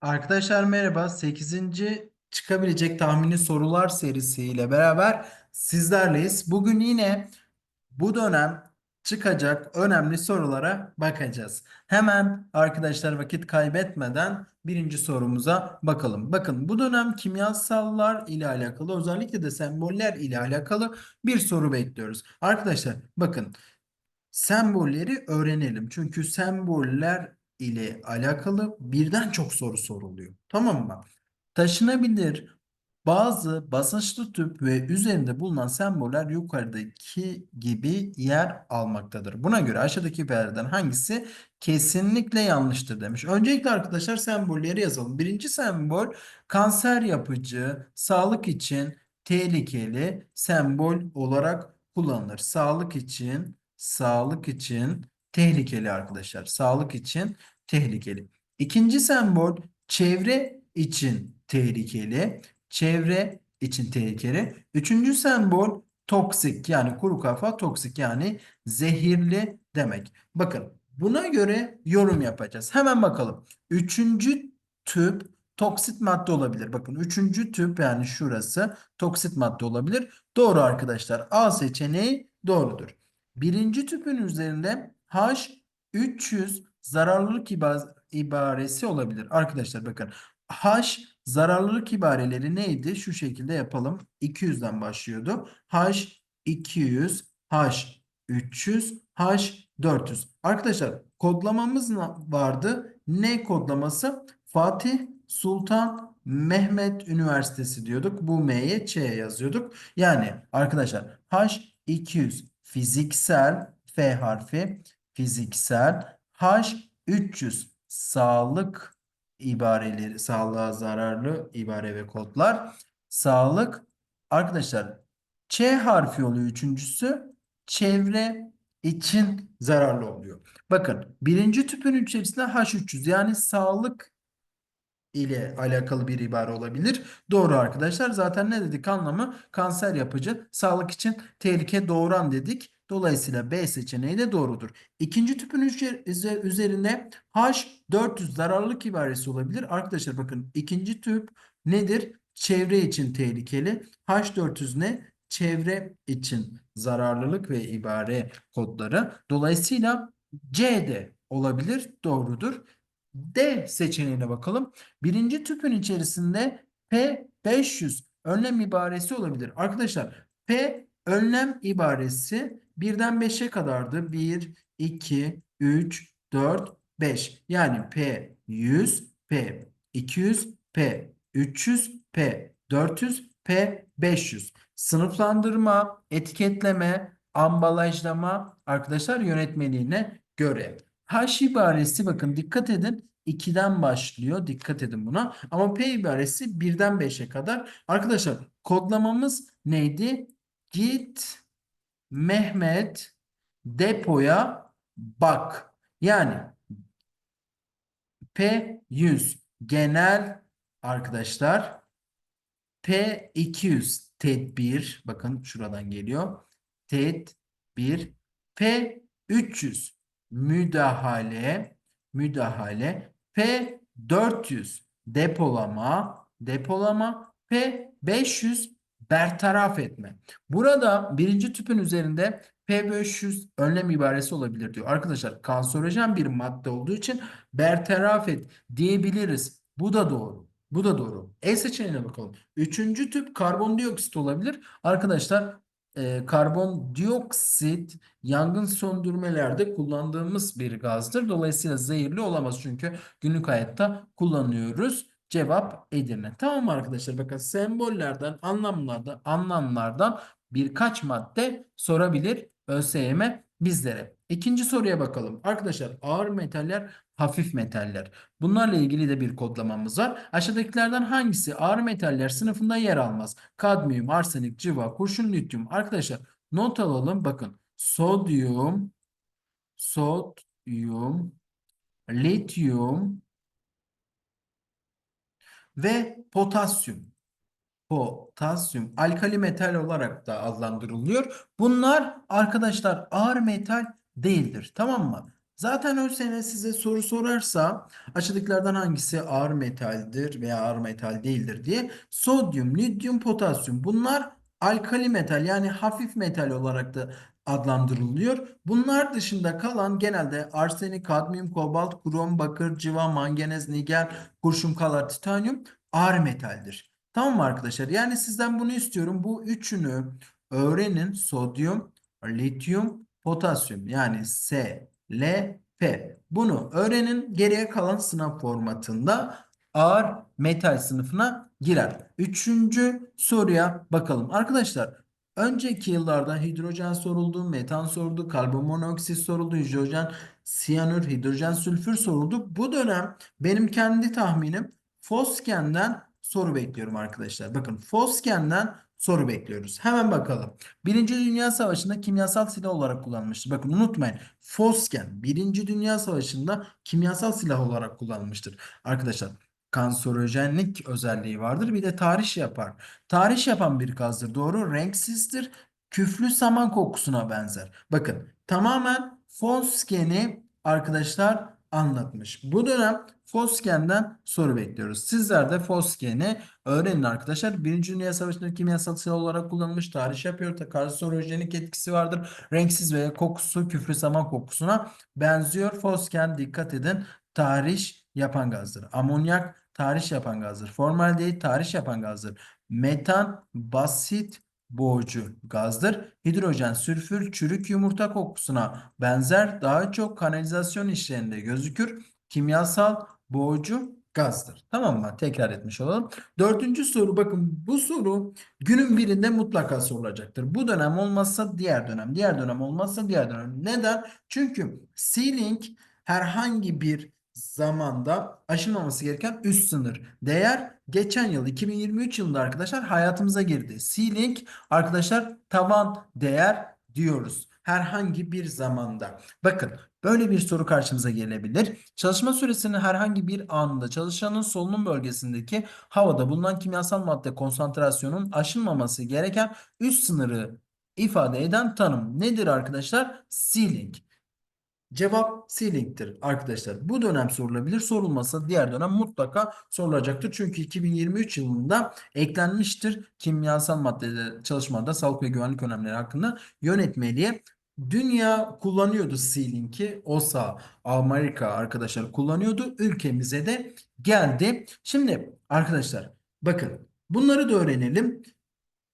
Arkadaşlar merhaba. Sekizinci çıkabilecek tahmini sorular serisiyle beraber sizlerleyiz. Bugün yine bu dönem çıkacak önemli sorulara bakacağız. Hemen arkadaşlar vakit kaybetmeden birinci sorumuza bakalım. Bakın bu dönem kimyasallar ile alakalı özellikle de semboller ile alakalı bir soru bekliyoruz. Arkadaşlar bakın sembolleri öğrenelim. Çünkü semboller ile alakalı birden çok soru soruluyor. Tamam mı? Taşınabilir bazı basınçlı tüp ve üzerinde bulunan semboller yukarıdaki gibi yer almaktadır. Buna göre aşağıdaki ifadelerden hangisi kesinlikle yanlıştır demiş. Öncelikle arkadaşlar sembolleri yazalım. Birinci sembol kanser yapıcı, sağlık için tehlikeli sembol olarak kullanılır. Sağlık için, sağlık için tehlikeli arkadaşlar. Sağlık için tehlikeli. İkinci sembol çevre için tehlikeli. Çevre için tehlikeli. Üçüncü sembol toksik yani kuru kafa toksik yani zehirli demek. Bakın buna göre yorum yapacağız. Hemen bakalım. Üçüncü tüp toksit madde olabilir. Bakın üçüncü tüp yani şurası toksit madde olabilir. Doğru arkadaşlar. A seçeneği doğrudur. Birinci tüpün üzerinde H300 zararlılık iba- ibaresi olabilir. Arkadaşlar bakın H zararlılık ibareleri neydi? Şu şekilde yapalım. 200'den başlıyordu. H 200, H 300, H 400. Arkadaşlar kodlamamız vardı? Ne kodlaması? Fatih Sultan Mehmet Üniversitesi diyorduk. Bu M'ye Ç yazıyorduk. Yani arkadaşlar H 200 fiziksel F harfi fiziksel H 300 sağlık ibareleri, sağlığa zararlı ibare ve kodlar. Sağlık arkadaşlar Ç harfi oluyor üçüncüsü. Çevre için zararlı oluyor. Bakın birinci tüpün içerisinde H300 yani sağlık ile alakalı bir ibare olabilir. Doğru arkadaşlar. Zaten ne dedik anlamı? Kanser yapıcı, sağlık için tehlike doğuran dedik. Dolayısıyla B seçeneği de doğrudur. İkinci tüpün üzer- üzer- üzerinde H400 zararlılık ibaresi olabilir. Arkadaşlar bakın ikinci tüp nedir? Çevre için tehlikeli. H400 ne? Çevre için zararlılık ve ibare kodları. Dolayısıyla C de olabilir. Doğrudur. D seçeneğine bakalım. Birinci tüpün içerisinde P500 önlem ibaresi olabilir. Arkadaşlar P önlem ibaresi birden 5'e kadardı. 1, 2, 3, 4, 5. Yani P100, P200, P300, P400, P500. Sınıflandırma, etiketleme, ambalajlama arkadaşlar yönetmeliğine göre. H ibaresi bakın dikkat edin 2'den başlıyor. Dikkat edin buna. Ama P ibaresi 1'den 5'e kadar. Arkadaşlar kodlamamız neydi? Git Mehmet depoya bak. Yani P100 genel arkadaşlar. P200 tedbir. Bakın şuradan geliyor. Tedbir. P300 müdahale müdahale. P400 depolama depolama. P500 bertaraf etme. Burada birinci tüpün üzerinde P500 önlem ibaresi olabilir diyor. Arkadaşlar kanserojen bir madde olduğu için bertaraf et diyebiliriz. Bu da doğru. Bu da doğru. E seçeneğine bakalım. Üçüncü tüp karbondioksit olabilir. Arkadaşlar e, karbondioksit yangın söndürmelerde kullandığımız bir gazdır. Dolayısıyla zehirli olamaz çünkü günlük hayatta kullanıyoruz. Cevap Edirne. Tamam arkadaşlar? Bakın sembollerden, anlamlardan, anlamlardan birkaç madde sorabilir ÖSYM bizlere. İkinci soruya bakalım. Arkadaşlar ağır metaller, hafif metaller. Bunlarla ilgili de bir kodlamamız var. Aşağıdakilerden hangisi ağır metaller sınıfında yer almaz? Kadmiyum, arsenik, civa, kurşun, lityum. Arkadaşlar not alalım. Bakın sodyum, sodyum, lityum ve potasyum. Potasyum alkali metal olarak da adlandırılıyor. Bunlar arkadaşlar ağır metal değildir. Tamam mı? Zaten ÖSYM size soru sorarsa aşağıdakilerden hangisi ağır metaldir veya ağır metal değildir diye sodyum, lityum, potasyum bunlar alkali metal yani hafif metal olarak da adlandırılıyor. Bunlar dışında kalan genelde arsenik, kadmiyum, kobalt, krom, bakır, civa, manganez, nikel, kurşun, kalar, titanyum ağır metaldir. Tamam mı arkadaşlar? Yani sizden bunu istiyorum. Bu üçünü öğrenin. Sodyum, lityum, potasyum yani S, L, P. Bunu öğrenin. Geriye kalan sınav formatında ağır metal sınıfına girer. Üçüncü soruya bakalım. Arkadaşlar önceki yıllarda hidrojen soruldu, metan soruldu, karbon monoksit soruldu, hidrojen, siyanür, hidrojen sülfür soruldu. Bu dönem benim kendi tahminim Fosgen'den soru bekliyorum arkadaşlar. Bakın Fosgen'den soru bekliyoruz. Hemen bakalım. Birinci Dünya Savaşı'nda kimyasal silah olarak kullanılmıştır. Bakın unutmayın. Fosgen Birinci Dünya Savaşı'nda kimyasal silah olarak kullanılmıştır. Arkadaşlar kanserojenlik özelliği vardır. Bir de tahriş yapar. Tahriş yapan bir gazdır. Doğru. Renksizdir. Küflü saman kokusuna benzer. Bakın tamamen Fosgen'i arkadaşlar anlatmış. Bu dönem Fosgen'den soru bekliyoruz. Sizler de Fosgen'i öğrenin arkadaşlar. Birinci Dünya Savaşı'nda kimyasal silah olarak kullanılmış. Tarih yapıyor. Kanserojenik etkisi vardır. Renksiz ve kokusu küflü saman kokusuna benziyor. Fosgen dikkat edin. Tarih yapan gazdır. Amonyak tarih yapan gazdır. Formaldehit tarih yapan gazdır. Metan basit boğucu gazdır. Hidrojen, sülfür, çürük yumurta kokusuna benzer daha çok kanalizasyon işlerinde gözükür. Kimyasal boğucu gazdır. Tamam mı? Tekrar etmiş olalım. Dördüncü soru bakın bu soru günün birinde mutlaka sorulacaktır. Bu dönem olmazsa diğer dönem, diğer dönem olmazsa diğer dönem. Neden? Çünkü ceiling herhangi bir zamanda aşılmaması gereken üst sınır değer geçen yıl 2023 yılında arkadaşlar hayatımıza girdi. Ceiling arkadaşlar tavan değer diyoruz. Herhangi bir zamanda. Bakın böyle bir soru karşımıza gelebilir. Çalışma süresinin herhangi bir anında çalışanın solunum bölgesindeki havada bulunan kimyasal madde konsantrasyonun aşılmaması gereken üst sınırı ifade eden tanım nedir arkadaşlar? Ceiling. Cevap ceiling'tir arkadaşlar. Bu dönem sorulabilir. Sorulmasa diğer dönem mutlaka sorulacaktır. Çünkü 2023 yılında eklenmiştir kimyasal maddede çalışmada sağlık ve güvenlik önlemleri hakkında yönetmeliğe. Dünya kullanıyordu ceiling'i. OSA, Amerika arkadaşlar kullanıyordu. Ülkemize de geldi. Şimdi arkadaşlar bakın bunları da öğrenelim.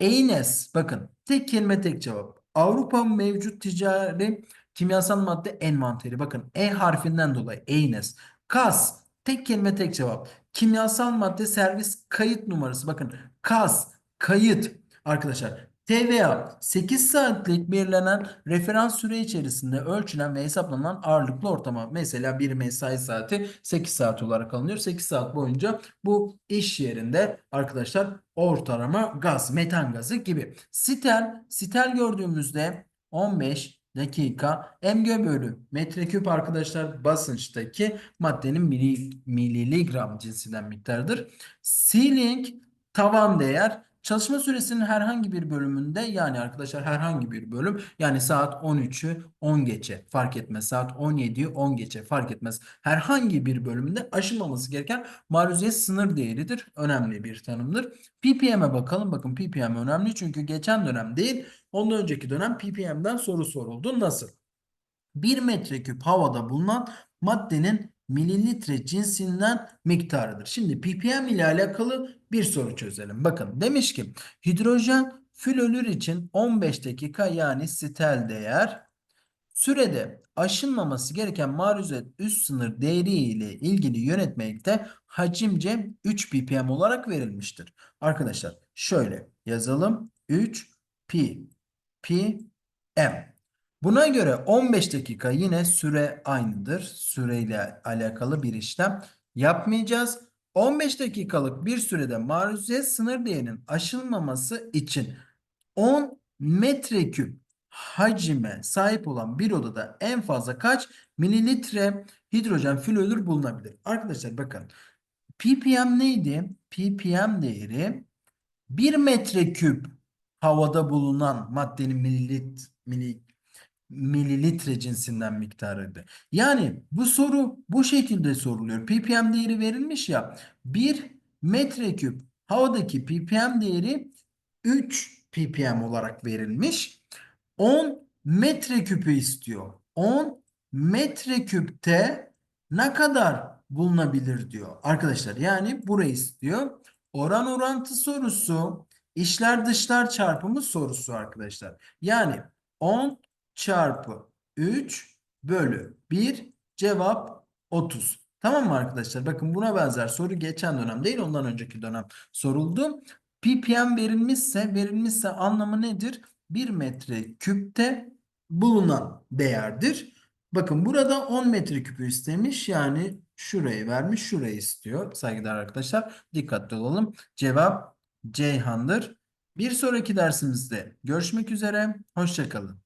EINES bakın tek kelime tek cevap. Avrupa mevcut ticari kimyasal madde envanteri. Bakın E harfinden dolayı EINES. KAS tek kelime tek cevap. Kimyasal madde servis kayıt numarası. Bakın KAS kayıt arkadaşlar. TVA 8 saatlik belirlenen referans süre içerisinde ölçülen ve hesaplanan ağırlıklı ortama. Mesela bir mesai saati 8 saat olarak alınıyor. 8 saat boyunca bu iş yerinde arkadaşlar ortalama gaz, metan gazı gibi. Sitel, sitel gördüğümüzde 15 dakika mg bölü metreküp arkadaşlar basınçtaki maddenin mili, miligram cinsinden miktardır. Ceiling tavan değer Çalışma süresinin herhangi bir bölümünde yani arkadaşlar herhangi bir bölüm yani saat 13'ü 10 geçe fark etmez. Saat 17'yi 10 geçe fark etmez. Herhangi bir bölümünde aşılmaması gereken maruziyet sınır değeridir. Önemli bir tanımdır. ppm'e bakalım. Bakın ppm önemli çünkü geçen dönem değil ondan önceki dönem ppm'den soru soruldu. Nasıl? 1 metreküp havada bulunan maddenin mililitre cinsinden miktarıdır. Şimdi ppm ile alakalı bir soru çözelim. Bakın demiş ki hidrojen florür için 15 dakika yani sitel değer sürede aşınmaması gereken maruziyet üst sınır değeri ile ilgili yönetmelikte hacimce 3 ppm olarak verilmiştir. Arkadaşlar şöyle yazalım 3 p ppm. Buna göre 15 dakika yine süre aynıdır. Süreyle alakalı bir işlem yapmayacağız. 15 dakikalık bir sürede maruziyet sınır değerinin aşılmaması için 10 metreküp hacime sahip olan bir odada en fazla kaç mililitre hidrojen florür bulunabilir? Arkadaşlar bakın ppm neydi? ppm değeri 1 metreküp havada bulunan maddenin mililit, mili, mililitre cinsinden miktarıydı. Yani bu soru bu şekilde soruluyor. ppm değeri verilmiş ya 1 metreküp havadaki ppm değeri 3 ppm olarak verilmiş. 10 metreküpü istiyor. 10 metreküpte ne kadar bulunabilir diyor. Arkadaşlar yani burayı istiyor. Oran orantı sorusu işler dışlar çarpımı sorusu arkadaşlar. Yani 10 çarpı 3 bölü 1 cevap 30. Tamam mı arkadaşlar? Bakın buna benzer soru geçen dönem değil ondan önceki dönem soruldu. ppm verilmişse verilmişse anlamı nedir? 1 metre küpte bulunan değerdir. Bakın burada 10 metreküpü istemiş. Yani şurayı vermiş, şurayı istiyor. Saygıdeğer arkadaşlar dikkatli olalım. Cevap Ceyhan'dır. Bir sonraki dersimizde görüşmek üzere. Hoşçakalın.